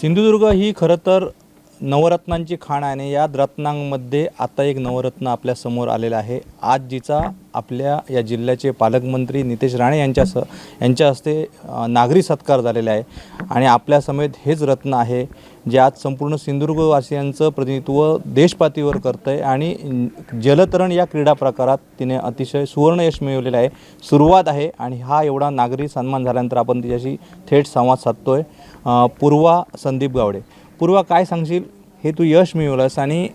सिंधुदुर्ग ही खरं तर नवरत्नांची खाण आहे आणि या रत्नांमध्ये आता एक नवरत्न आपल्यासमोर आलेलं आहे. आज जिचा आपल्या या जिल्ह्याचे पालकमंत्री नितेश राणे यांच्या स यांच्या हस्ते नागरी सत्कार झालेला आहे. आणि आपल्या समेत हेच रत्न आहे. जे आज संपूर्ण सिंधुदुर्गवासियांचं प्रतिनिधित्व देशपातळीवर करतं आहे आणि जलतरण या क्रीडा प्रकारात तिने अतिशय सुवर्ण यश मिळवलेलं आहे. सुरुवात आहे आणि हा एवढा नागरी सन्मान झाल्यानंतर आपण तिच्याशी थेट संवाद साधतो आहे पूर्वा संदीप गावडे. पूर्वा काय सांगशील? हे तू यश मिळवलंस आणि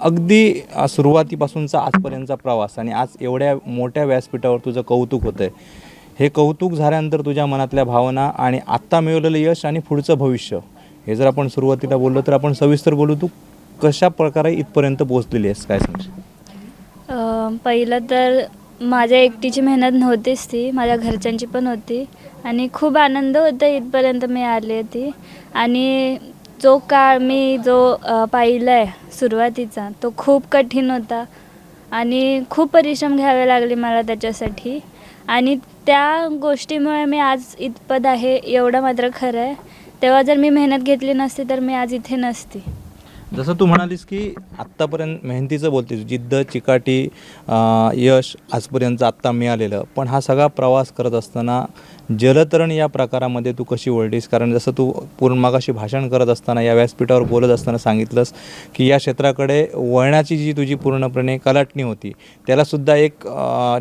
अगदी सुरुवातीपासूनचा आजपर्यंतचा प्रवास आणि आज एवढ्या मोठ्या व्यासपीठावर तुझं कौतुक होतं आहे हे कौतुक झाल्यानंतर तुझ्या मनातल्या भावना आणि आत्ता मिळवलेलं यश आणि पुढचं भविष्य. हे जर आपण सुरुवातीला बोललो तर आपण सविस्तर बोलू तू कशा प्रकारे इथपर्यंत पोहोचलेली आहेस? काय सांगशील? पहिलं तर माझ्या एकटीची मेहनत नव्हतीच ती माझ्या घरच्यांची पण होती. आणि खूप आनंद होता इथपर्यंत मी आली होती. आणि जो काळ मी जो पाहिला आहे सुरुवातीचा तो खूप कठीण होता. आणि खूप परिश्रम घ्यावे लागले मला त्याच्यासाठी. आणि त्या गोष्टीमुळे मी आज इथपत आहे एवढं मात्र खरं आहे. तेव्हा जर मी मेहनत घेतली नसती तर मी आज इथे नसते. जसं तू म्हणालीस की आत्तापर्यंत मेहनतीचं बोलतेस जिद्द चिकाटी यश आजपर्यंत आत्ता मिळालेलं. पण हा सगळा प्रवास करत असताना जलतरण या प्रकारामध्ये तू कशी वळलीस कारण जसं तू पूर्ण मागाशी भाषण करत असताना या व्यासपीठावर बोलत असताना सांगितलंस की या क्षेत्राकडे वळण्याची जी तुझी पूर्णपणे कलाटणी होती त्यालासुद्धा एक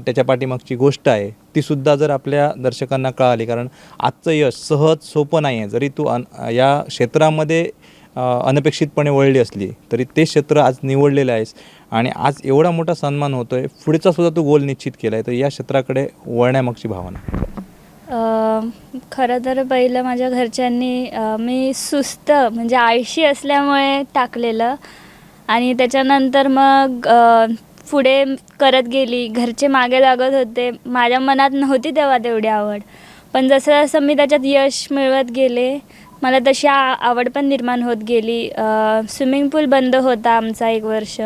त्याच्या पाठीमागची गोष्ट आहे. तीसुद्धा जर आपल्या दर्शकांना कळाली कारण आजचं यश सहज सोपं नाही आहे जरी तू अन या क्षेत्रामध्ये अनपेक्षितपणे वळली असली तरी ते क्षेत्र आज निवडलेलं आहेस. आणि आज एवढा मोठा सन्मान होतो आहे पुढचा सुद्धा तू गोल निश्चित केला आहे तर या क्षेत्राकडे वळण्यामागची भावना. खरं तर पहिलं माझ्या घरच्यांनी मी सुस्त म्हणजे आळशी असल्यामुळे टाकलेलं. आणि त्याच्यानंतर मग पुढे करत गेली. घरचे मागे लागत होते. माझ्या मनात नव्हती तेव्हा तेवढी आवड. पण जसं जसं मी त्याच्यात यश मिळवत गेले मला तशी आवड पण निर्माण होत गेली. स्विमिंग पूल बंद होता आमचा एक वर्ष.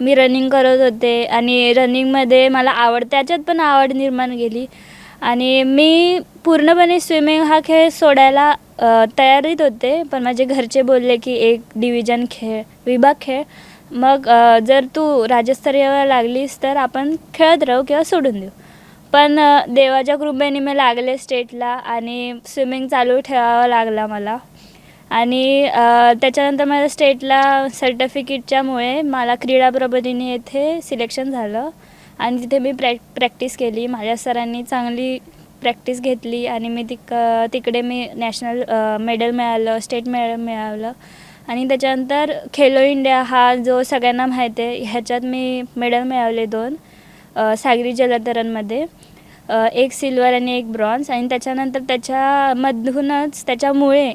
मी रनिंग करत होते आणि रनिंगमध्ये मला आवड त्याच्यात पण आवड निर्माण गेली. आणि मी पूर्णपणे स्विमिंग हा खेळ सोडायला तयारीत होते. पण माझे घरचे बोलले की एक डिव्हिजन खेळ विभाग खेळ. मग जर तू राज्यस्तरीयवर लागलीस तर आपण खेळत राहू किंवा सोडून देऊ. पण देवाच्या कृपेने मी लागले स्टेटला आणि स्विमिंग चालू ठेवावा लागला मला. आणि त्याच्यानंतर माझ्या स्टेटला सर्टिफिकेटच्यामुळे मला क्रीडा प्रबोधिनी येथे सिलेक्शन झालं. आणि तिथे मी प्रॅक प्रॅक्टिस केली. माझ्या सरांनी चांगली प्रॅक्टिस घेतली आणि मी तिक तिकडे मी नॅशनल मेडल मिळालं स्टेट मेडल मिळालं. आणि त्याच्यानंतर खेलो इंडिया हा जो सगळ्यांना माहीत आहे ह्याच्यात मी मेडल मिळवले दोन. सागरी जलतरणमध्ये एक सिल्वर आणि एक ब्रॉन्झ आणि त्याच्यानंतर त्याच्यामधूनच त्याच्यामुळे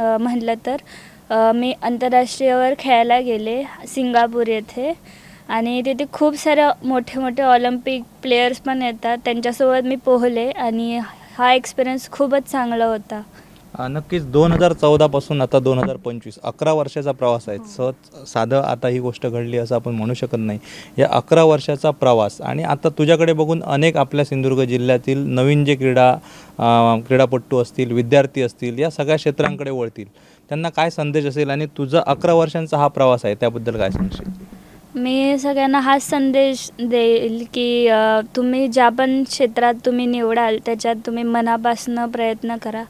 म्हटलं तर मी आंतरराष्ट्रीयवर खेळायला गेले सिंगापूर येथे. आणि तिथे खूप सारे मोठे मोठे ऑलिम्पिक प्लेयर्स पण येतात. त्यांच्यासोबत मी पोहले आणि हा एक्सपिरियन्स खूपच चांगला होता. नक्कीच दोन हजार चौदापासून आता दोन हजार पंचवीस अकरा वर्षाचा प्रवास आहे. सहज साधं आता ही गोष्ट घडली असं आपण म्हणू शकत नाही. या अकरा वर्षाचा प्रवास आणि आता तुझ्याकडे बघून अनेक आपल्या सिंधुदुर्ग जिल्ह्यातील नवीन जे क्रीडा क्रीडापटू असतील विद्यार्थी असतील या सगळ्या क्षेत्रांकडे वळतील. त्यांना काय संदेश असेल आणि तुझा अकरा वर्षांचा हा प्रवास आहे त्याबद्दल काय सांगशील? मी सगळ्यांना हाच संदेश देईल की तुम्ही ज्या पण क्षेत्रात तुम्ही निवडाल त्याच्यात तुम्ही मनापासून प्रयत्न करा.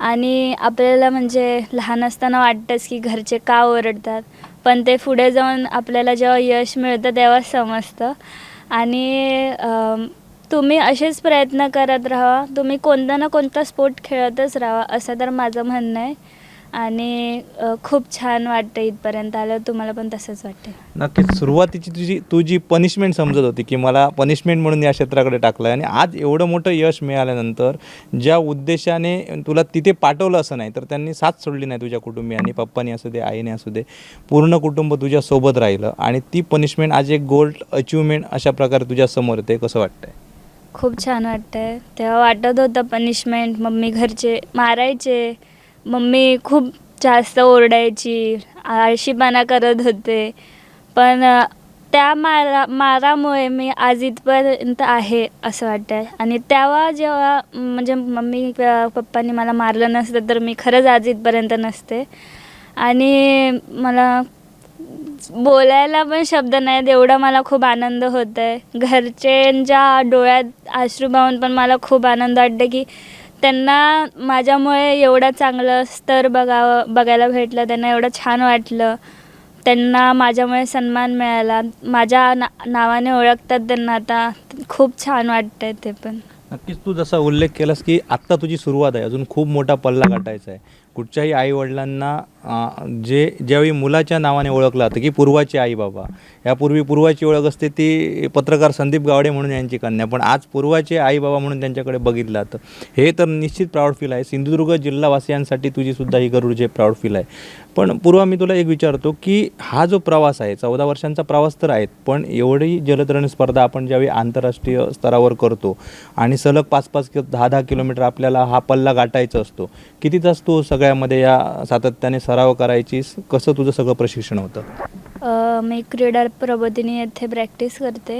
आणि आपल्याला म्हणजे लहान असताना वाटतंच की घरचे का ओरडतात. पण ते पुढे जाऊन आपल्याला जेव्हा यश मिळतं तेव्हा समजतं. आणि तुम्ही असेच प्रयत्न करत राहा. तुम्ही कोणता ना कोणता स्पोर्ट खेळतच राहा असं तर माझं म्हणणं आहे. आणि खूप छान वाटतं इथपर्यंत आलं तुम्हाला पण तसंच वाटतं नक्कीच. सुरुवातीची तुझी तू जी पनिशमेंट समजत होती की मला पनिशमेंट म्हणून या क्षेत्राकडे टाकलं आहे आणि आज एवढं मोठं यश मिळाल्यानंतर ज्या उद्देशाने तुला तिथे पाठवलं असं नाही तर त्यांनी साथ सोडली नाही तुझ्या कुटुंबियांनी. पप्पानी असू दे आईने असू दे. पूर्ण कुटुंब तुझ्यासोबत राहिलं आणि ती पनिशमेंट आज एक गोल्ड अचिव्हमेंट अशा प्रकारे तुझ्यासमोर येते. कसं वाटतंय? खूप छान वाटतंय. तेव्हा वाटत होतं पनिशमेंट मम्मी घरचे मारायचे. मम्मी खूप जास्त ओरडायची आळशीपणा करत होते. पण त्या मारा मारामुळे मी आज इथपर्यंत आहे असं वाटतं आणि तेव्हा जेव्हा म्हणजे मम्मी पप्पानी पप्पांनी मला मारलं नसतं तर मी खरंच आज इथपर्यंत नसते. आणि मला बोलायला पण शब्द नाहीत एवढा मला खूप आनंद होत आहे घरच्यांच्या डोळ्यात अश्रू पाहून पण मला खूप आनंद वाटतं की त्यांना माझ्यामुळे एवढं चांगलं स्तर बघावं बघायला भेटलं त्यांना एवढं छान वाटलं. त्यांना माझ्यामुळे सन्मान मिळाला. माझ्या ना नावाने ओळखतात त्यांना आता. खूप छान वाटतं आहे ते पण. नक्कीच तू जसा उल्लेख केलास की आत्ता तुझी सुरुवात आहे. अजून खूप मोठा पल्ला गाठायचा आहे. कुठच्याही आईवडिलांना जे ज्यावेळी मुलाच्या नावाने ओळखलं जातं की पूर्वाची आई बाबा. यापूर्वी पूर्वाची ओळख असते ती पत्रकार संदीप गावडे म्हणून यांची कन्या. पण आज पूर्वाचे आई बाबा म्हणून त्यांच्याकडे बघितलं जातं. हे तर निश्चित प्राऊड फील आहे. सिंधुदुर्ग जिल्हावासियांसाठी तुझीसुद्धा ही गरुडचे प्राऊड फील आहे. पण पूर्वा मी तुला एक विचारतो की हा जो प्रवास आहे चौदा वर्षांचा प्रवास तर आहेत पण एवढी जलतरण स्पर्धा आपण ज्यावेळी आंतरराष्ट्रीय स्तरावर करतो आणि सलग पाच पाच दहा दहा किलोमीटर आपल्याला हा पल्ला गाठायचा असतो किती तास तू सगळ्यामध्ये या सातत्याने सराव करायची कसं तुझं सगळं प्रशिक्षण होतं? मी क्रीडा प्रबोधिनी येथे प्रॅक्टिस करते.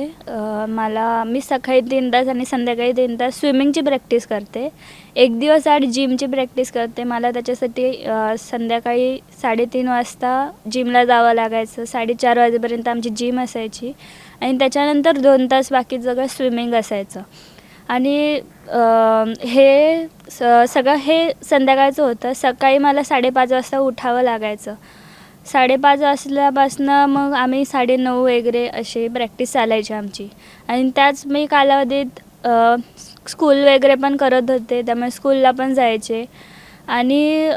मला मी सकाळी तीन तास आणि संध्याकाळी तीन तास स्विमिंगची प्रॅक्टिस करते. एक दिवस आठ जिमची प्रॅक्टिस करते. मला त्याच्यासाठी संध्याकाळी साडेतीन वाजता जिमला जावं लागायचं. साडेचार वाजेपर्यंत आमची जिम असायची. आणि त्याच्यानंतर दोन तास बाकी सगळं स्विमिंग असायचं. आणि हे स सगळं हे संध्याकाळचं होतं. सकाळी मला साडेपाच वाजता उठावं लागायचं. साडेपाच वाजल्यापासनं मग आम्ही साडेनऊ वगैरे अशी प्रॅक्टिस चालायची आमची. आणि त्याच मी कालावधीत स्कूल वगैरे पण करत होते. त्यामुळे स्कूलला पण जायचे. आणि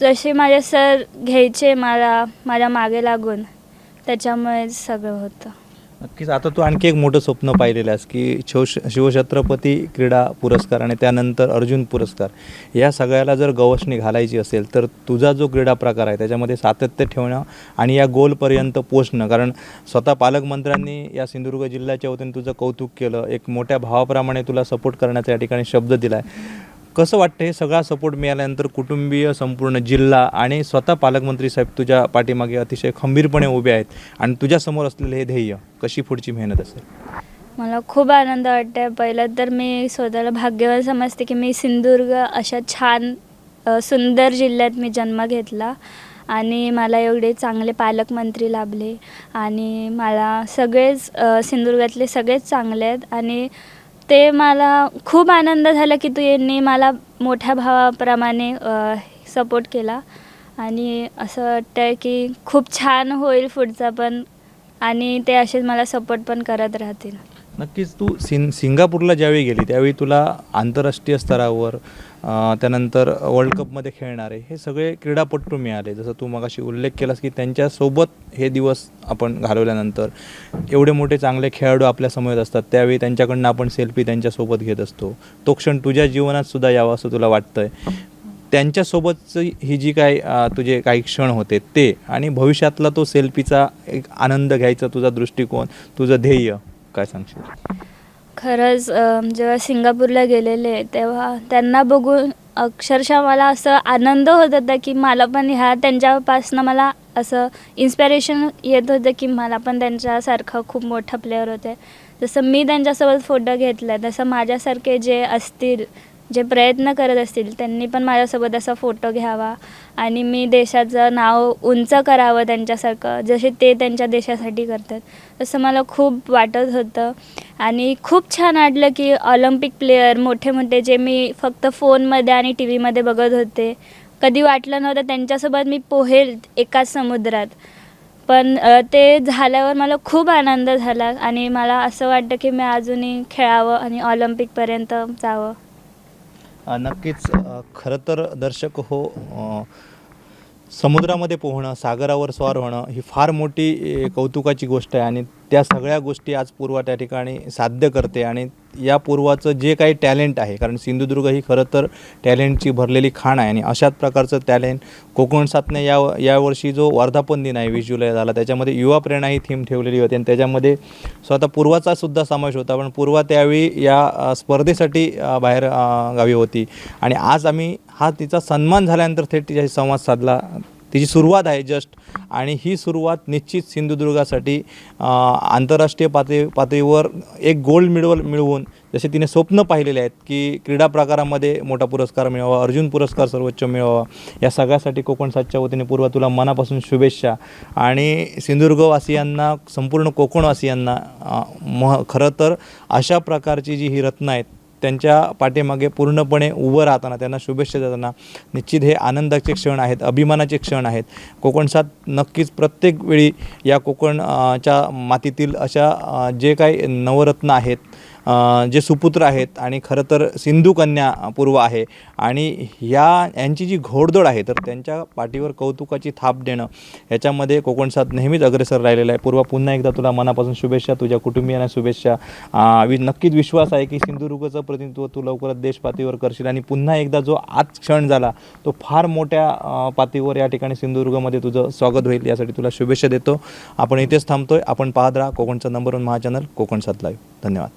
जसे माझे सर घ्यायचे मला माझ्या मागे लागून. त्याच्यामुळे सगळं होतं. नक्कीच. आता तू आणखी एक मोठं स्वप्न पाहिलेलं आहेस की शिव शिवछत्रपती क्रीडा पुरस्कार आणि त्यानंतर अर्जुन पुरस्कार या सगळ्याला जर गवसणी घालायची असेल तर तुझा जो क्रीडा प्रकार आहे त्याच्यामध्ये सातत्य ठेवणं आणि या गोलपर्यंत पोचणं कारण स्वतः पालकमंत्र्यांनी या सिंधुदुर्ग जिल्ह्याच्या वतीने तुझं कौतुक केलं. एक मोठ्या भावाप्रमाणे तुला सपोर्ट करण्याचा या ठिकाणी शब्द दिला आहे कसं वाटतं हे सगळा सपोर्ट मिळाल्यानंतर कुटुंबीय संपूर्ण जिल्हा आणि स्वतः पालकमंत्री साहेब तुझ्या पाठीमागे अतिशय खंबीरपणे उभे आहेत आणि तुझ्यासमोर असलेले हे ध्येय कशी पुढची मेहनत असेल? मला खूप आनंद वाटतंय. पहिलं तर मी स्वतःला भाग्यवान समजते की मी सिंधुदुर्ग अशा छान अ, सुंदर जिल्ह्यात मी जन्म घेतला आणि मला एवढे चांगले पालकमंत्री लाभले आणि मला सगळेच अ, सिंधुदुर्गातले सगळेच चांगले आहेत आणि ते मला खूप आनंद झाला की तू यांनी मला मोठ्या भावाप्रमाणे सपोर्ट केला. आणि असं वाटतं की खूप छान होईल पुढचा पण. आणि ते असेच मला सपोर्ट पण करत राहतील. नक्कीच तू सिंग सिंगापूरला ज्यावेळी गेली त्यावेळी तुला आंतरराष्ट्रीय स्तरावर त्यानंतर वर्ल्ड कपमध्ये खेळणारे हे सगळे क्रीडापटू मिळाले. जसं तू मगाशी उल्लेख केलास की त्यांच्यासोबत हे दिवस आपण घालवल्यानंतर एवढे मोठे चांगले खेळाडू आपल्यासमोर असतात त्यावेळी त्यांच्याकडनं आपण सेल्फी त्यांच्यासोबत घेत असतो. तो क्षण तुझ्या जीवनात सुद्धा यावा असं तुला वाटतंय. त्यांच्यासोबतचं ही जी काय तुझे काही क्षण होते ते आणि भविष्यातला तो सेल्फीचा एक आनंद घ्यायचा तुझा दृष्टिकोन तुझं ध्येय. काय सांगशील? खरंच अं, जेव्हा सिंगापूरला गेलेले तेव्हा त्यांना बघून अक्षरशः मला असं आनंद होत होता की मला पण ह्या त्यांच्यापासनं मला असं इन्स्पिरेशन येत होतं की मला पण त्यांच्यासारखं खूप मोठा प्लेअर होते. जसं मी त्यांच्यासोबत फोटो घेतला तसं माझ्यासारखे जे असतील जे प्रयत्न करत असतील त्यांनी पण माझ्यासोबत असा फोटो घ्यावा. आणि मी देशाचं नाव उंच करावं त्यांच्यासारखं जसे ते त्यांच्या देशासाठी करतात. तसं मला खूप वाटत होतं. आणि खूप छान वाटलं की ऑलिम्पिक प्लेयर मोठे मोठे जे मी फक्त फोनमध्ये आणि टी व्हीमध्ये बघत होते. कधी वाटलं नव्हतं त्यांच्यासोबत मी पोहेल एकाच समुद्रात. पण ते झाल्यावर मला खूप आनंद झाला आणि मला असं वाटतं की मी अजूनही खेळावं आणि ऑलिम्पिकपर्यंत जावं. नक्कीच खरं तर दर्शक हो समुद्रामध्ये पोहणं सागरावर स्वार होणं ही फार मोठी कौतुकाची गोष्ट आहे आणि त्या सगळ्या गोष्टी आज पूर्वा त्या ठिकाणी साध्य करते आणि या पूर्वाचं जे काही टॅलेंट आहे कारण सिंधुदुर्ग ही खरं तर टॅलेंटची भरलेली खाण आहे आणि अशाच प्रकारचं टॅलेंट कोकण साथने या यावर्षी जो वर्धापन दिन आहे वीस जुलै झाला त्याच्यामध्ये युवा प्रेरणा ही थीम ठेवलेली होती आणि त्याच्यामध्ये स्वतः पूर्वाचा सुद्धा समावेश होता पण पूर्वा त्यावेळी या स्पर्धेसाठी बाहेर गावी होती. आणि आज आम्ही हा तिचा सन्मान झाल्यानंतर थेट तिच्याशी संवाद साधला. तिची सुरुवात आहे जस्ट आणि ही सुरुवात निश्चित सिंधुदुर्गासाठी आंतरराष्ट्रीय पातळी पातळीवर एक गोल्ड मेडल मिळवून जसे तिने स्वप्न पाहिलेले आहेत की क्रीडा प्रकारामध्ये मोठा पुरस्कार मिळावा अर्जुन पुरस्कार सर्वोच्च मिळावा या सगळ्यासाठी कोकण सातच्या वतीने पूर्व तुला मनापासून शुभेच्छा. आणि सिंधुदुर्गवासियांना संपूर्ण कोकणवासियांना मह खरं तर अशा प्रकारची जी ही रत्न आहेत त्यांच्या पाठीमागे पूर्णपणे उभं राहताना त्यांना शुभेच्छा देताना निश्चित हे आनंदाचे क्षण आहेत अभिमानाचे क्षण आहेत. कोकणसात नक्कीच प्रत्येक वेळी या कोकणच्या मातीतील अशा जे काही नवरत्न आहेत जे सुपुत्र आहेत आणि खरं तर सिंधू कन्या पूर्व आहे आणि या यांची जी घोडदोड आहे तर त्यांच्या पाठीवर कौतुकाची थाप देणं याच्यामध्ये कोकणसात नेहमीच अग्रेसर राहिलेला आहे. पूर्वा पुन्हा एकदा तुला मनापासून शुभेच्छा तुझ्या कुटुंबियांना शुभेच्छा. वि नक्कीच विश्वास आहे की सिंधुदुर्गचं प्रतिनिधित्व तू लवकरच देशपातळीवर करशील आणि पुन्हा एकदा जो आज क्षण झाला तो फार मोठ्या पातळीवर या ठिकाणी सिंधुदुर्गमध्ये तुझं स्वागत होईल यासाठी तुला शुभेच्छा देतो. आपण इथेच थांबतोय. आपण पाहत राहा कोकणचा number one Maha channel Kokan सात लाईव्ह धन्यवाद.